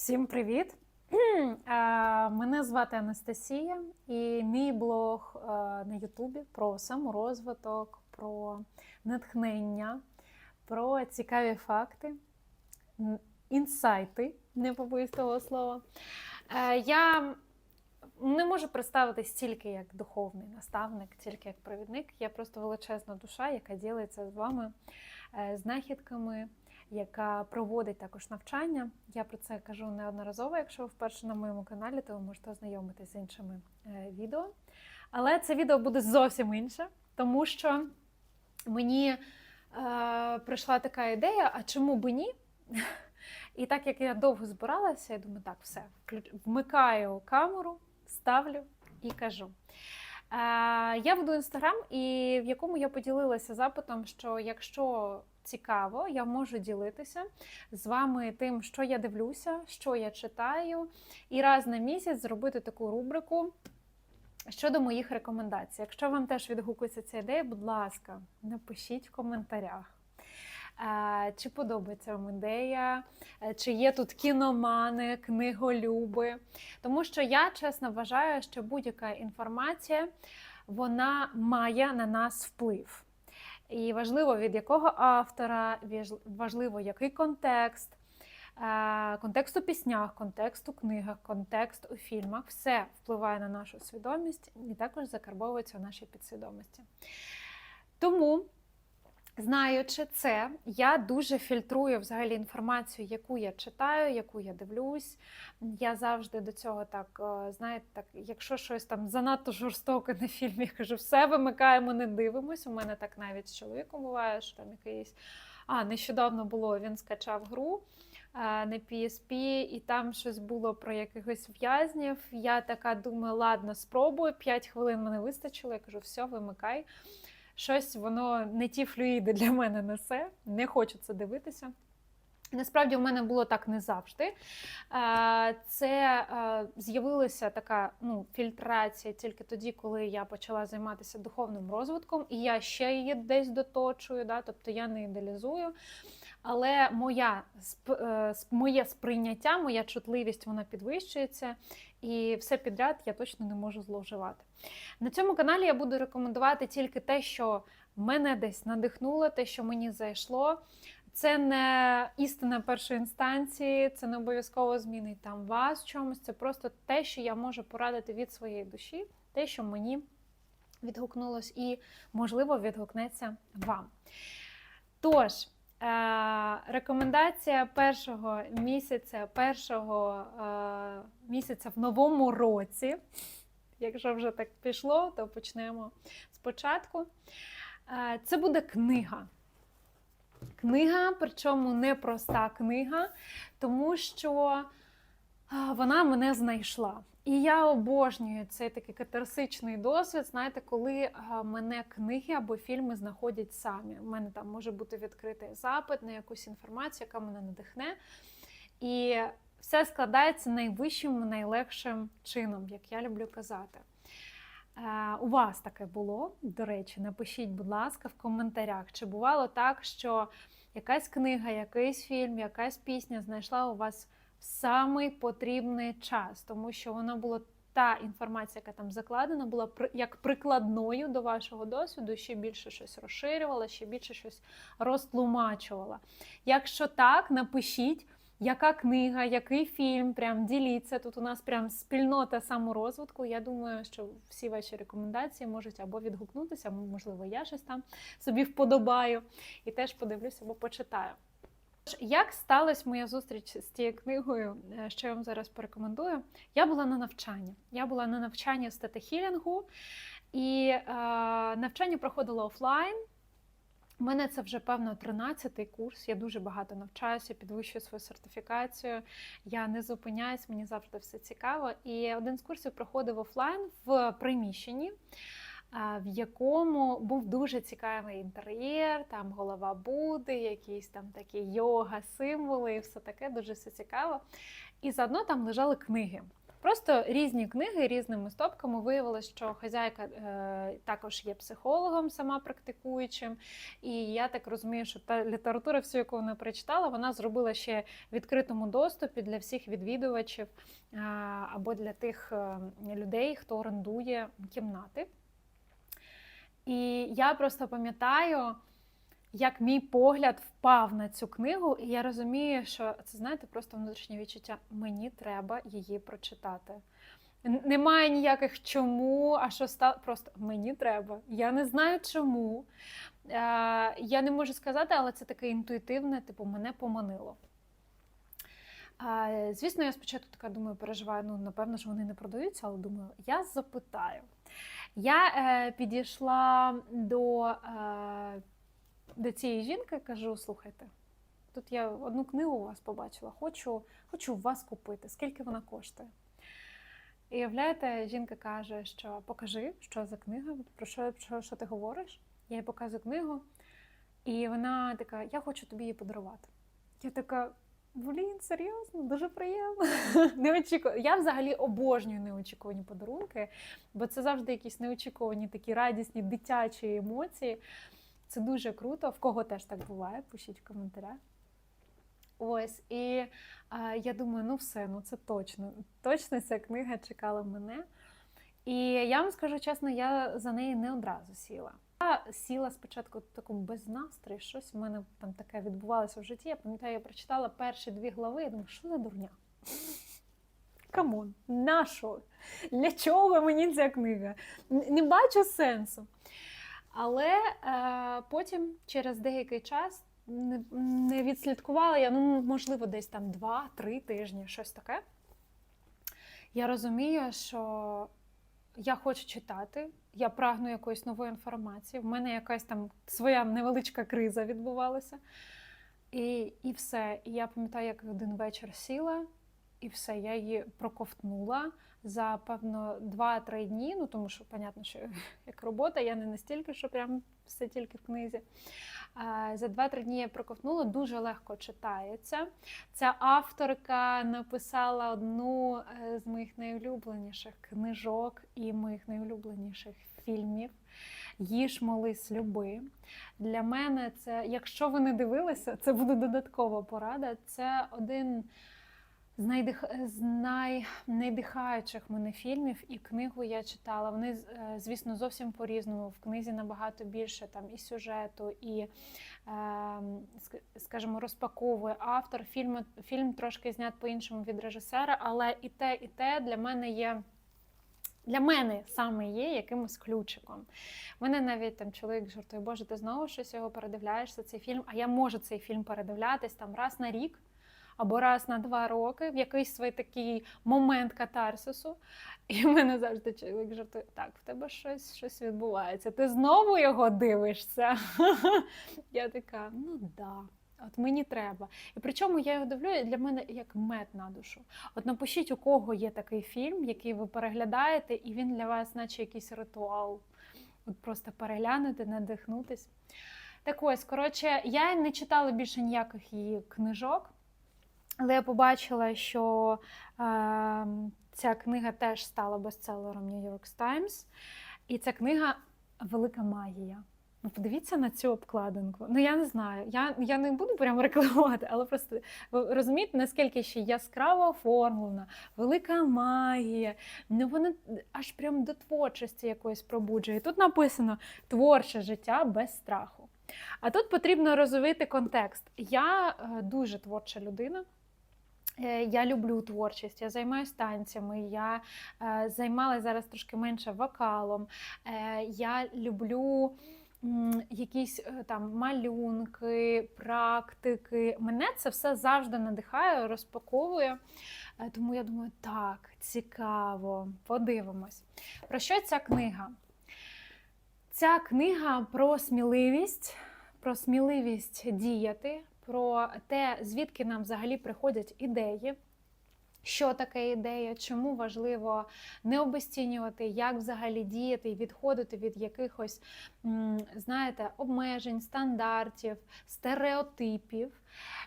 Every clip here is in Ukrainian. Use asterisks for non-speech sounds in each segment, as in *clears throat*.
Всім привіт! *clears throat* Мене звати Анастасія, і мій блог е, на Ютубі про саморозвиток, про натхнення, про цікаві факти, інсайти, не побоюсь того слова. Е, Я не можу представитись тільки як духовний наставник, тільки як провідник. Я просто величезна душа, яка ділиться з вами е, знахідками, яка проводить також навчання. Я про це кажу неодноразово. Якщо ви вперше на моєму каналі, то ви можете ознайомитися з іншими е, відео. Але це відео буде зовсім інше, тому що мені е, прийшла така ідея: а чому би ні? І так як я довго збиралася, я думаю, так, все, вмикаю камеру, ставлю і кажу. Е, Я веду інстаграм, і в якому я поділилася запитом, що якщо цікаво, я можу ділитися з вами тим, що я дивлюся, що я читаю, і раз на місяць зробити таку рубрику щодо моїх рекомендацій. Якщо вам теж відгукується ця ідея, будь ласка, напишіть в коментарях. Чи подобається вам ідея, чи є тут кіномани, книголюби. Тому що я чесно вважаю, що будь-яка інформація вона має на нас вплив. І важливо від якого автора, важливо який контекст, е, контекст у піснях, контекст у книгах, контекст у фільмах. Все впливає на нашу свідомість і також закарбовується у нашій підсвідомості. Тому. Знаючи це, я дуже фільтрую взагалі інформацію, яку я читаю, яку я дивлюсь. Я завжди до цього так, е, знаєте, так, якщо щось там занадто жорстоке на фільмі, я кажу, все вимикаємо, не дивимось. У мене так навіть з чоловіком буває, що там якийсь. А, нещодавно було, він скачав гру е, на PSP, і там щось було про якихось в'язнів. Я така думаю, ладно, спробую. 5 хвилин мене вистачило. Я кажу, все, вимикай. Щось воно не ті флюїди для мене несе, не хочу це дивитися. Насправді в мене було так не завжди. Е, Це е, з'явилася така ну, фільтрація тільки тоді, коли я почала займатися духовним розвитком, і я ще її десь доточую, да? тобто я не ідеалізую. Але моя, е, моє сприйняття, моя чутливість вона підвищується, і все підряд я точно не можу зловживати. На цьому каналі я буду рекомендувати тільки те, що мене десь надихнуло, те, що мені зайшло. Це не істина першої інстанції, це не обов'язково змінить там вас в чомусь. Це просто те, що я можу порадити від своєї душі, те, що мені відгукнулось, і, можливо, відгукнеться вам. Тож, е- рекомендація першого місяця, першого е- місяця в новому році. Якщо вже так пішло, то почнемо спочатку. Е, Це буде книга. Книга, причому не проста книга, тому що вона мене знайшла. І я обожнюю цей такий катарсичний досвід. Знаєте, коли мене книги або фільми знаходять самі. У мене там може бути відкритий запит на якусь інформацію, яка мене надихне. І все складається найвищим, найлегшим чином, як я люблю казати. У вас таке було, до речі, напишіть, будь ласка, в коментарях, чи бувало так, що якась книга, якийсь фільм, якась пісня знайшла у вас в самий потрібний час, тому що вона була та інформація, яка там закладена, була як прикладною до вашого досвіду, ще більше щось розширювала, ще більше щось розтлумачувала. Якщо так, напишіть. Яка книга, який фільм, прям діліться. Тут у нас прям спільнота саморозвитку. Я думаю, що всі ваші рекомендації можуть або відгукнутися, можливо, я щось там собі вподобаю і теж подивлюся або почитаю. Як сталася моя зустріч з тією книгою, е, що я вам зараз порекомендую? Я була на навчанні. Я була на навчанні в статехілінгу, і е, навчання проходило офлайн. У мене це вже певно 13-й курс. Я дуже багато навчаюся, підвищую свою сертифікацію. Я не зупиняюсь, мені завжди все цікаво. І один з курсів проходив офлайн в приміщенні, в якому був дуже цікавий інтер'єр, там голова Будди, якісь там такі йога, символи і все таке, дуже все цікаво. І заодно там лежали книги. Просто різні книги різними стопками. Виявилось, що хазяйка е, також є психологом, сама практикуючим. І я так розумію, що та література, всю, яку вона прочитала, вона зробила ще відкритому доступі для всіх відвідувачів е, або для тих е, людей, хто орендує кімнати. І я просто пам'ятаю, як мій погляд впав на цю книгу, і я розумію, що це знаєте, просто внутрішнє відчуття. Мені треба її прочитати. Немає ніяких чому, а що стало. Просто мені треба. Я не знаю чому. Е, я не можу сказати, але це таке інтуїтивне, типу, мене поманило. Звісно, я спочатку така думаю, переживаю, ну, напевно, що вони не продаються, але думаю, я запитаю. Я е, підійшла до, е, до цієї жінки, кажу: слухайте, тут я одну книгу у вас побачила, хочу, хочу вас купити. Скільки вона коштує? І уявляєте, жінка каже, що покажи, що за книга, про що, що, що ти говориш. Я їй показую книгу, і вона така: Я хочу тобі її подарувати. Я така. Блін, серйозно, дуже приємно. *laughs* Неочікувано. Я взагалі обожнюю неочікувані подарунки, бо це завжди якісь неочікувані такі радісні дитячі емоції. Це дуже круто. В кого теж так буває, пишіть в коментарях. Ось, і е, я думаю, ну все, ну це точно. Точно ця книга чекала мене. І я вам скажу чесно, я за неї не одразу сіла. Я сіла спочатку в такому без настрою, щось в мене там таке відбувалося в житті. Я пам'ятаю, я прочитала перші дві глави, я думаю, що за дурня? Камон, на? Для чого мені ця книга? Не бачу сенсу. Але е, потім, через деякий час, не, не відслідкувала я, ну, можливо, десь там два-три тижні, щось таке. Я розумію, що я хочу читати, я прагну якоїсь нової інформації. В мене якась там своя невеличка криза відбувалася. І, і все. І я пам'ятаю, як один вечір сіла, і все, я її проковтнула за певно 2-3 дні. Ну тому що, понятно, що *laughs* як робота, я не настільки, що прям все тільки в книзі. За 2-3 дні я проковтнула, дуже легко читається. Ця авторка написала одну е, з моїх найулюбленіших книжок і моїх найулюбленіших фільмів. Їж, молись, люби. Для мене це, якщо ви не дивилися, це буде додаткова порада. Це один з, найдих... з най... найдихаючих мене фільмів і книгу я читала. Вони, е, звісно, зовсім по-різному. В книзі набагато більше там і сюжету, і, е, скажімо, розпаковує автор. Фільм, фільм трошки знят по-іншому від режисера, але і те, і те для мене є. Для мене саме є якимось ключиком. Мене навіть там чоловік жартує, Боже, ти знову щось його передивляєшся, цей фільм, а я можу цей фільм передивлятись там раз на рік або раз на два роки в якийсь свій такий момент катарсису. І в мене завжди чоловік жартує, так, в тебе щось, щось відбувається. Ти знову його дивишся. *laughs* Я така, ну да. От мені треба. І причому я його дивлю, для мене як мед на душу. От напишіть, у кого є такий фільм, який ви переглядаєте, і він для вас, наче якийсь ритуал. От просто переглянути, надихнутись. Так ось, коротше, я не читала більше ніяких її книжок, але я побачила, що е, ця книга теж стала бестселером New York Times. І ця книга Велика магія. Ну, подивіться на цю обкладинку. Ну, я не знаю. Я, я не буду прямо рекламувати, але просто ви розумієте, наскільки ще яскраво оформлена, велика магія. Ну, вона аж прям до творчості якоїсь пробуджує. Тут написано творче життя без страху. А тут потрібно розвити контекст. Я е, дуже творча людина. Е, Я люблю творчість, я займаюся танцями, я е, займалася зараз трошки менше вокалом. Е, я люблю якісь е, там малюнки, практики. Мене це все завжди надихає, розпаковує. Тому я думаю, так, цікаво, подивимось. Про що ця книга? Ця книга про сміливість, про сміливість діяти, про те, звідки нам взагалі приходять ідеї. Що таке ідея, чому важливо не обесцінювати, як взагалі діяти і відходити від якихось, знаєте, обмежень, стандартів, стереотипів.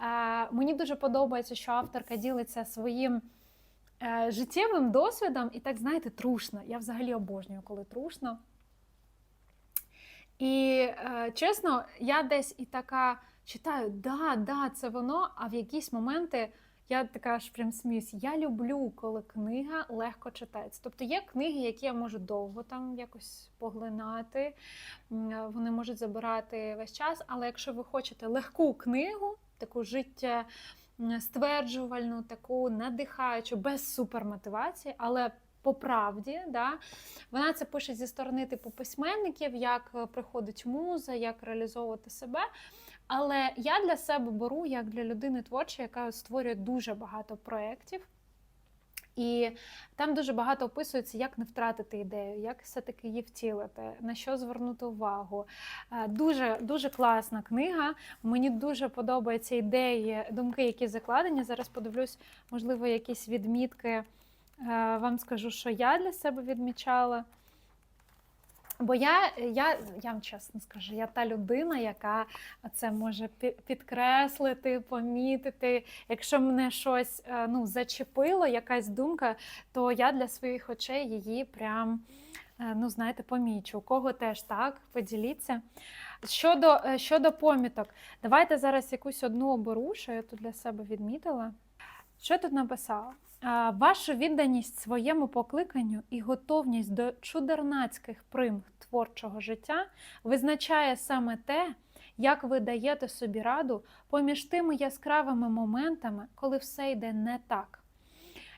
Е, Мені дуже подобається, що авторка ділиться своїм е, життєвим досвідом, і так, знаєте, трушно. Я взагалі обожнюю, коли трушно. І е, чесно, я десь і така читаю, да, да, це воно, а в якісь моменти я така ж прям сміюсь. Я люблю, коли книга легко читається. Тобто є книги, які я можу довго там якось поглинати, вони можуть забирати весь час. Але якщо ви хочете легку книгу, таку життя стверджувальну, таку надихаючу, без супермотивації, але по правді, да, вона це пише зі сторони типу письменників, як е, приходить муза, як реалізовувати себе. Але я для себе беру як для людини творчої, яка створює дуже багато проєктів. І там дуже багато описується, як не втратити ідею, як все-таки її втілити, на що звернути увагу. Е, Дуже дуже класна книга. Мені дуже подобаються ідеї, думки, які закладені. Зараз подивлюсь, можливо, якісь відмітки. Е, Вам скажу, що я для себе відмічала. Бо я, я, я вам чесно скажу, я та людина, яка це може підкреслити, помітити. Якщо мене щось е, ну, зачепило, якась думка, то я для своїх очей її прям, е, ну, знаєте, помічу. У кого теж так, поділіться. Щодо, е, щодо поміток, давайте зараз якусь одну оберу, що я тут для себе відмітила. Що тут написала? Вашу відданість своєму покликанню і готовність до чудернацьких примх творчого життя визначає саме те, як ви даєте собі раду поміж тими яскравими моментами, коли все йде не так,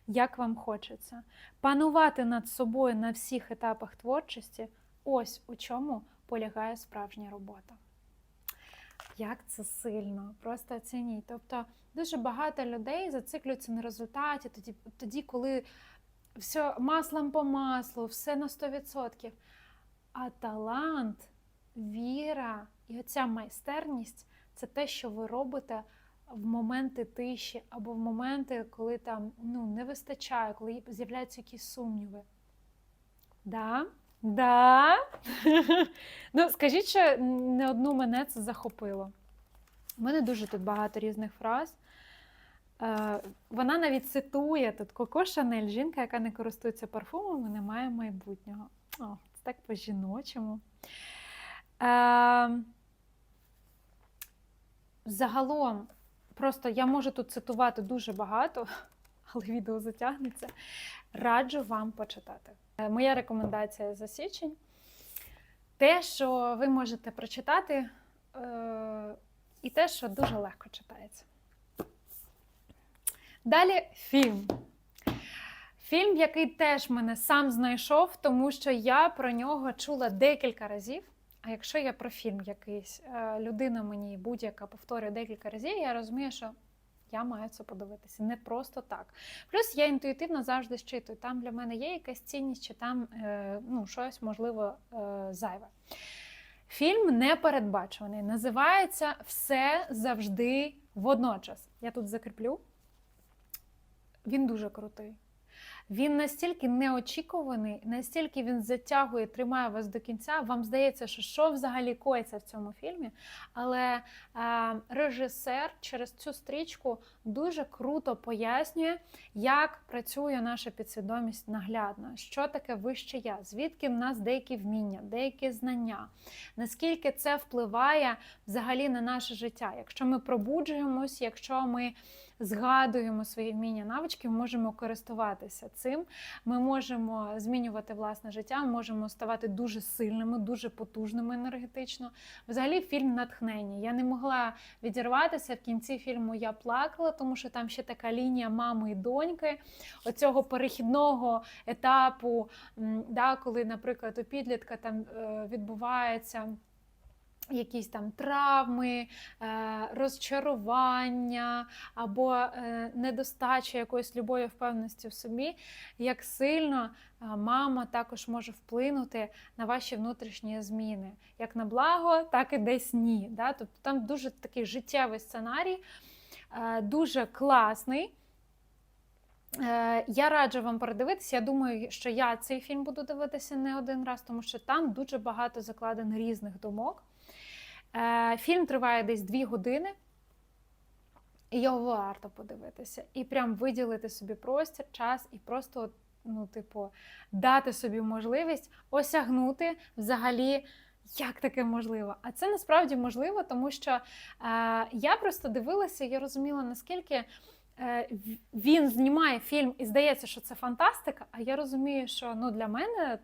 як вам хочеться. Панувати над собою на всіх етапах творчості ось у чому полягає справжня робота. Як це сильно, просто оцініть. Тобто дуже багато людей зациклюються на результаті, тоді, тоді коли все маслом по маслу, все на 100%. А талант, віра і оця майстерність це те, що ви робите в моменти тиші або в моменти, коли там ну, не вистачає, коли з'являються якісь сумніви. Да? Да. *laughs* ну, скажіть, що не одну мене це захопило. У мене дуже тут багато різних фраз. Е, вона навіть цитує тут Коко Шанель, жінка, яка не користується парфумами, не має майбутнього. О, це так по-жіночому. Е, загалом, просто я можу тут цитувати дуже багато, *laughs* але відео затягнеться. Раджу вам почитати. Е, Моя рекомендація за січень. Те, що ви можете прочитати, е, і те, що дуже легко читається. Далі фільм. Фільм, який теж мене сам знайшов, тому що я про нього чула декілька разів. А якщо я про фільм якийсь, е, людина мені будь-яка повторює декілька разів, я розумію, що я маю це подивитися. Не просто так. Плюс я інтуїтивно завжди щитую, там для мене є якась цінність, чи там е, ну, щось можливо е, зайве. Фільм непередбачуваний. Називається Все завжди водночас. Я тут закріплю. Він дуже крутий. Він настільки неочікуваний, настільки він затягує, тримає вас до кінця. Вам здається, що що взагалі коїться в цьому фільмі. Але е, режисер через цю стрічку дуже круто пояснює, як працює наша підсвідомість наглядно, що таке вище я, звідки в нас деякі вміння, деякі знання, наскільки це впливає взагалі на наше життя. Якщо ми пробуджуємось, якщо ми згадуємо свої вміння, навички, можемо користуватися цим. Ми можемо змінювати власне життя, можемо ставати дуже сильними, дуже потужними енергетично. Взагалі, фільм натхнення. Я не могла відірватися в кінці фільму. Я плакала, тому що там ще така лінія мами і доньки, оцього перехідного етапу, да, коли, наприклад, у підлітка там е, відбувається якісь там травми, е, розчарування або е, недостача якоїсь любові впевненості в собі, як сильно е, мама також може вплинути на ваші внутрішні зміни, як на благо, так і десь ні. Да? Тобто там дуже такий життєвий сценарій, дуже класний. Я раджу вам передивитися. Я думаю, що я цей фільм буду дивитися не один раз, тому що там дуже багато закладено різних думок. Е, Фільм триває десь дві години. І його варто подивитися, і прям виділити собі простір, час, і просто, ну, типу, дати собі можливість осягнути взагалі. Як таке можливо? А це насправді можливо, тому що е, я просто дивилася, я розуміла, наскільки е, він знімає фільм і здається, що це фантастика. А я розумію, що ну, для мене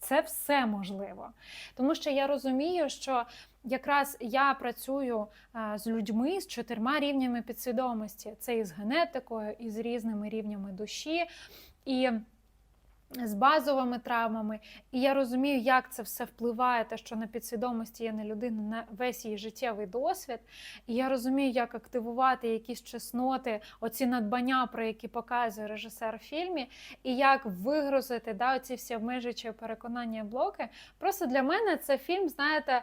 це все можливо. Тому що я розумію, що якраз я працюю е, з людьми з чотирма рівнями підсвідомості: це і з генетикою, і з різними рівнями душі. І з базовими травмами, і я розумію, як це все впливає, те, що на підсвідомості є на людину на весь її життєвий досвід. І я розумію, як активувати якісь чесноти, оці надбання, про які показує режисер в фільмі, і як вигрузити да, оці всі обмежуючі переконання блоки. Просто для мене це фільм, знаєте,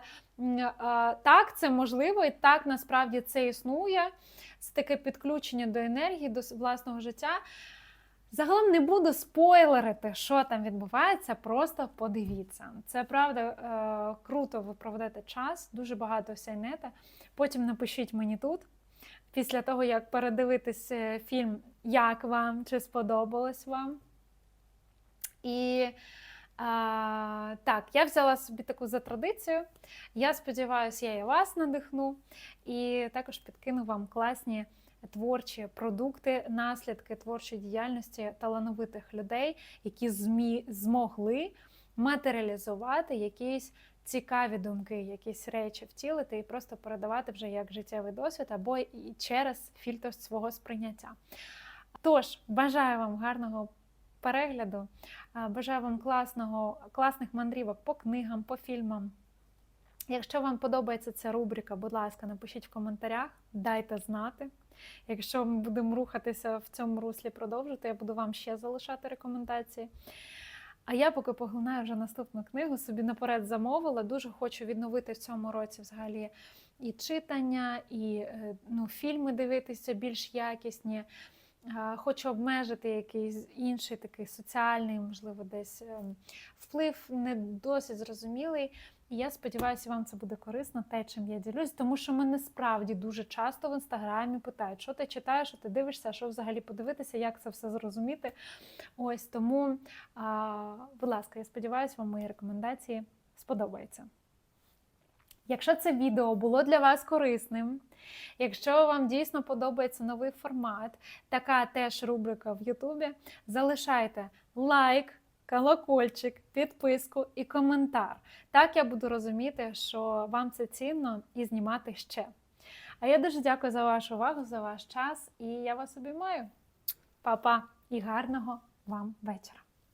так, це можливо, і так насправді це існує. Це таке підключення до енергії, до власного життя. Загалом не буду спойлерити, що там відбувається, просто подивіться. Це правда е, круто, ви проведете час, дуже багато сяйнете. Потім напишіть мені тут, після того, як передивитись е, фільм, як вам, чи сподобалось вам. І а, так, я взяла собі таку за традицію. Я сподіваюся, я і вас надихну, і також підкину вам класні творчі продукти, наслідки творчої діяльності талановитих людей, які змі, змогли матеріалізувати якісь цікаві думки, якісь речі втілити і просто передавати вже як життєвий досвід або і через фільтр свого сприйняття. Тож, бажаю вам гарного перегляду, бажаю вам класного, класних мандрівок по книгам, по фільмам. Якщо вам подобається ця рубрика, будь ласка, напишіть в коментарях, дайте знати. Якщо ми будемо рухатися в цьому руслі продовжити, я буду вам ще залишати рекомендації. А я поки поглинаю вже наступну книгу, собі наперед замовила. Дуже хочу відновити в цьому році взагалі і читання, і е, ну, фільми дивитися більш якісні. Хочу обмежити якийсь інший такий соціальний, можливо, десь ем, вплив не досить зрозумілий. І я сподіваюся, вам це буде корисно, те, чим я ділюсь, тому що мене справді дуже часто в інстаграмі питають, що ти читаєш, що ти дивишся, що взагалі подивитися, як це все зрозуміти. Ось тому, а, будь ласка, я сподіваюся, вам мої рекомендації сподобаються. Якщо це відео було для вас корисним, якщо вам дійсно подобається новий формат, така теж рубрика в Ютубі, залишайте лайк, колокольчик, підписку і коментар. Так я буду розуміти, що вам це цінно і знімати ще. А я дуже дякую за вашу увагу, за ваш час, і я вас обіймаю. Па-па і гарного вам вечора!